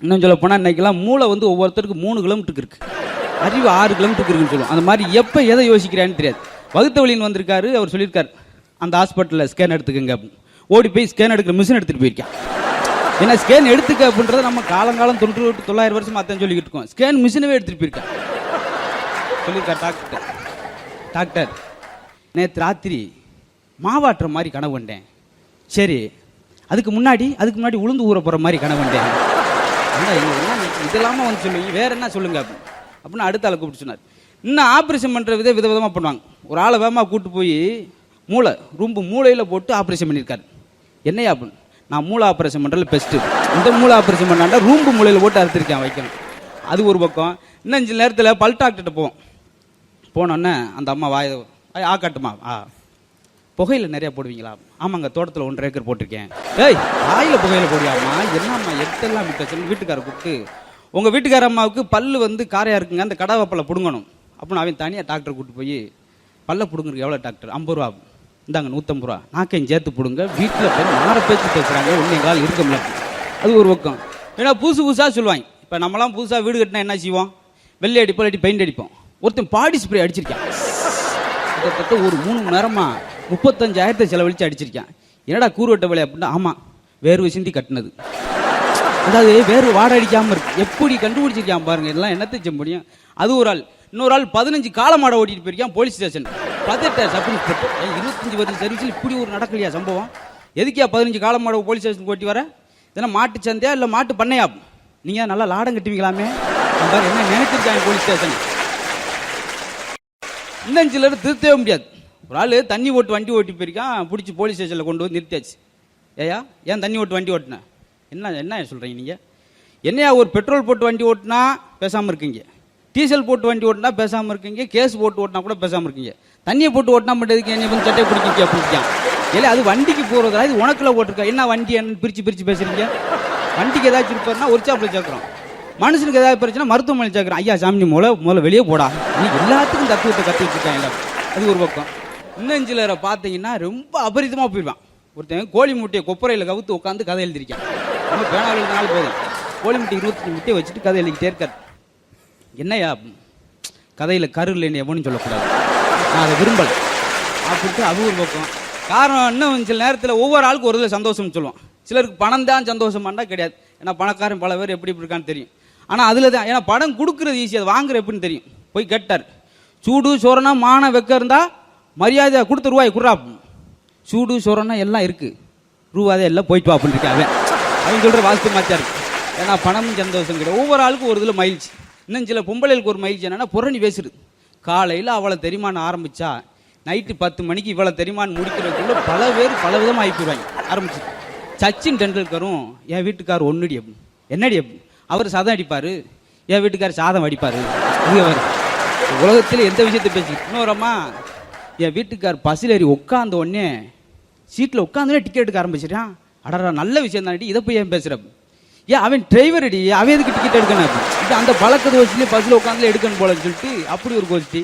இன்னும் சொல்ல போனால் இன்னைக்கெல்லாம் மூளை வந்து ஒவ்வொருத்தருக்கு மூணு கிலோமீட்டருக்கு இருக்குது அறிவு ஆறு கிலோமீட்டருக்கு இருக்குன்னு சொல்லுவோம். அந்த மாதிரி எப்போ எதை யோசிக்கிறான்னு தெரியாது. வகுத்த வழியின் வந்திருக்காரு அவர் சொல்லியிருக்கார் அந்த ஹாஸ்பிட்டலில் ஸ்கேன் எடுத்துக்கங்க ஓடி போய் ஸ்கேன் எடுக்கிற மிஷின் எடுத்துகிட்டு போயிருக்கேன். ஏன்னா ஸ்கேன் எடுத்துக்க அப்படின்றத நம்ம காலங்காலம் தொண்ணூறு தொள்ளாயிரம் வருஷம் அத்தான் சொல்லிக்கிட்டு இருக்கோம். ஸ்கேன் மிஷினவே எடுத்துகிட்டு போயிருக்கான். சொல்லியிருக்கார் டாக்டர் டாக்டர் நேற்று ராத்திரி மாவாட்டுற மாதிரி கனவு கண்டேன். சரி அதுக்கு முன்னாடி அதுக்கு முன்னாடி உளுந்து ஊற போகிற மாதிரி கனவு கண்டேன். அண்ணா, இது என்ன இதெல்லாம வந்து சொல்லுவீங்க வேற என்ன சொல்லுங்க அப்படின்னு அப்படின்னு அடுத்த ஆளை கூப்பிட்டு சொன்னார். இன்னும் ஆப்ரேஷன் பண்ணுற வித விதவிதமாக பண்ணுவாங்க. ஒரு ஆளை வேகமாக கூப்பிட்டு போய் மூளை ரொம்ப மூளையில் போட்டு ஆப்ரேஷன் பண்ணியிருக்காரு. என்னையா அப்படின்னு நான் மூளை ஆப்ரேஷன் பண்ணுறதுல பெஸ்ட்டு இந்த மூளை ஆப்ரேஷன் பண்ணாண்டா ரூம்பு மூளையில் போட்டு அறுத்திருக்கேன் வைக்கணும். அது ஒரு பக்கம். இன்னும் அஞ்சு நேரத்தில் பல் டாக்டர்கிட்ட போவோம். போனோன்னே அந்த அம்மா வாய ஆ காட்டுமா? ஆ. புகையில நிறைய போடுவீங்களா? ஆமாங்க தோட்டத்தில் ஒன்றரை ஏக்கர் போட்டிருக்கேன். ஏய் வாயில புகையில் போடியாமா என்னம்மா எட்டெல்லாம் விட்ட வீட்டுக்காரர் கூப்பிட்டு உங்கள் வீட்டுக்கார அம்மாவுக்கு பல்லு வந்து காரையாக இருக்குங்க அந்த கடவாப்பல்ல பிடுங்கணும். அப்படின்னு அவன் தனியாக டாக்டர் கூப்பிட்டு போய் பல்ல பிடுங்குறதுக்கு எவ்வளோ டாக்டர் ஐம்பது ரூபா இந்தாங்க நூற்றம்பது ரூபா. நாக்கையும் சேர்த்து பிடுங்க. வீட்டில் போய் மாற பேச்சு பேசுகிறாங்க ஒன்று எங்களால் இருக்க முடியாது அது ஒரு பக்கம். ஏன்னா புதுசு புதுசாக சொல்லுவாங்க. இப்போ நம்மலாம் புதுசாக வீடு கட்டினா என்ன செய்வோம்? வெள்ளை அடிப்போம் இல்லாட்டி பெயிண்ட் அடிப்போம். ஒருத்தன் பாடி ஸ்ப்ரே அடிச்சிருக்கான். கிட்டத்தட்ட ஒரு மூணு மணி நேரமா முப்பத்தஞ்சாயிரத்தை செலவழித்து அடிச்சிருக்கேன். என்னடா கூறுவட்ட வேலை அப்படின்னா ஆமாம் வேர்வை சிந்தி கட்டினது. அதாவது வேறு வாட அடிக்காமல் இருக்கு. எப்படி கண்டுபிடிச்சிருக்கான் பாருங்க இதெல்லாம் என்னத்தை செய்ய முடியும்? அது ஒரு ஆள் இன்னொரு ஆள் பதினஞ்சு காலமாட ஓட்டிட்டு போயிருக்கான் போலீஸ் ஸ்டேஷன். பதினெட்டு சப் இன்ஸ்பெக்டர் ஏய், வருஷம் சர்வீஸில் இப்படி ஒரு நடக்கலையா சம்பவம்? எதுக்கியா பதினஞ்சு காலமாட போலீஸ் ஸ்டேஷன் ஓட்டி வர? இதெல்லாம் மாட்டு சந்தையா இல்லை மாட்டு பண்ணையா? நீங்கள் நல்லா லாடம் கட்டுவீங்களாமே? என்ன நினைச்சிருக்காங்க போலீஸ் ஸ்டேஷன். இன்னும் திருத்தவே முடியாது. ஒரு ஆள் தண்ணி ஓட்டு வண்டி ஓட்டி போயிருக்கான் பிடிச்சி போலீஸ் ஸ்டேஷனில் கொண்டு வந்து நிறுத்தியாச்சு. ஏயா ஏன் தண்ணி ஓட்டு வண்டி ஓட்டினேன் என்ன என்ன சொல்கிறீங்க நீங்கள் என்னையா ஒரு பெட்ரோல் போட்டு வண்டி ஓட்டினா பேசாமல் இருக்கீங்க? டீசல் போட்டு வண்டி ஓட்டினா பேசாமல் இருக்கீங்க கேஸ் போட்டு ஓட்டினா கூட பேசாமல் இருக்கீங்க. தண்ணியை போட்டு ஓட்டினா மட்டும் எதுக்கு என்ன வந்து சட்டை பிடிக்கிங்க அப்படின்ட்டான் இல்லை அது வண்டிக்கு போகிறதா இது உனக்குள்ள ஓட்டிருக்கா? என்ன வண்டி என்னன்னு பிரித்து பிரித்து பேசுறீங்க? வண்டிக்கு ஏதாச்சும் இருப்பாருன்னா ஒரு சாப்பில் சேர்க்குறோம். மனுஷனுக்கு ஏதாவது பிரச்சனை மருத்துவமனை சேர்க்குறோம். ஐயா சாமி மூல முதல்ல வெளியே போடா. நீ எல்லாத்துக்கும் தத்துவத்தை கற்று வச்சுருக்காங்க. அது ஒரு பக்கம். இன்னும் சிலரை பார்த்தீங்கன்னா ரொம்ப அபரிதமாக போயிடுவான். ஒருத்தன் கோழி முட்டையை கொப்பரையில் கவுத்து உட்காந்து கதை எழுதிருக்கான் நம்ம பேனா எழுதினாலும் போதும். கோழி முட்டை இருபத்தஞ்சு முட்டையை வச்சுட்டு கதை எழுதிக்கிட்டே இருக்கார். என்னையா கதையில் கரு இல்லைன்னு எவனும் சொல்லக்கூடாது. நான் அதை விரும்பலை. அப்படின்ட்டு அது ஒரு பக்கம். காரணம் இன்னும் சில நேரத்தில் ஒவ்வொரு ஆளுக்கும் ஒரு இதில் சந்தோஷம்னு சொல்லுவான். சிலருக்கு பணம் தான் சந்தோஷமாண்டா கிடையாது. ஏன்னா பணக்காரன் பல பேர் எப்படி இப்படி இருக்கான்னு தெரியும். ஆனால் அதில் தான் ஏன்னா படம் கொடுக்குறது ஈஸி அது வாங்குற எப்படின்னு தெரியும். போய் கேட்டார். சூடு சோறனா மான வெக்க இருந்தால் மரியாதை கொடுத்து ரூபாய் குர்ரா சூடு சோறனா எல்லாம் இருக்குது ரூபாதே எல்லாம் போயிட்டு வா அப்படின்னு இருக்காங்க அவன். சொல்கிற வாஸ்து மாச்சா ஏன்னா பணமும் சந்தோஷம் கிடையாது. ஒவ்வொரு ஆளுக்கும் ஒரு இதில் மகிழ்ச்சி. இன்னும் சில பொம்பளைகளுக்கு ஒரு மகிழ்ச்சி என்னன்னா புறணி பேசுறது. காலையில் அவளை தெரியுமான்னு ஆரம்பித்தா நைட்டு பத்து மணிக்கு இவ்வளோ தெரியுமான்னு முடிக்கிறதுக்குள்ள பல பேர் பல விதமாக ஆகிப்பிடுவாங்க ஆரம்பிச்சு சச்சின் டெண்டுல்கரும் என் வீட்டுக்கார் ஒன்னுடி அப்படி என்னடி அப்படி அவர் சதம் அடிப்பார். என் வீட்டுக்கார் சாதம் அடிப்பார். இது அவர். உலகத்தில் எந்த விஷயத்தை பேசி இன்னொரம்மா என் வீட்டுக்கார் பஸ்ஸில் ஏறி உட்காந்த உடனே சீட்டில் உட்காந்துனே டிக்கெட் எடுக்க ஆரம்பிச்சிட்டான். அடடா நல்ல விஷயம் தானடி இதை போய் ஏன் பேசுகிறப்ப ஏன் அவன் டிரைவர் அடி அவன் எதுக்கு டிக்கெட் எடுக்கணும்? இது அந்த பழக்க தோசிலே பஸ்ஸில் உட்காந்து எடுக்கணும் போலன்னு சொல்லிட்டு அப்படி ஒரு கோஷ்டி.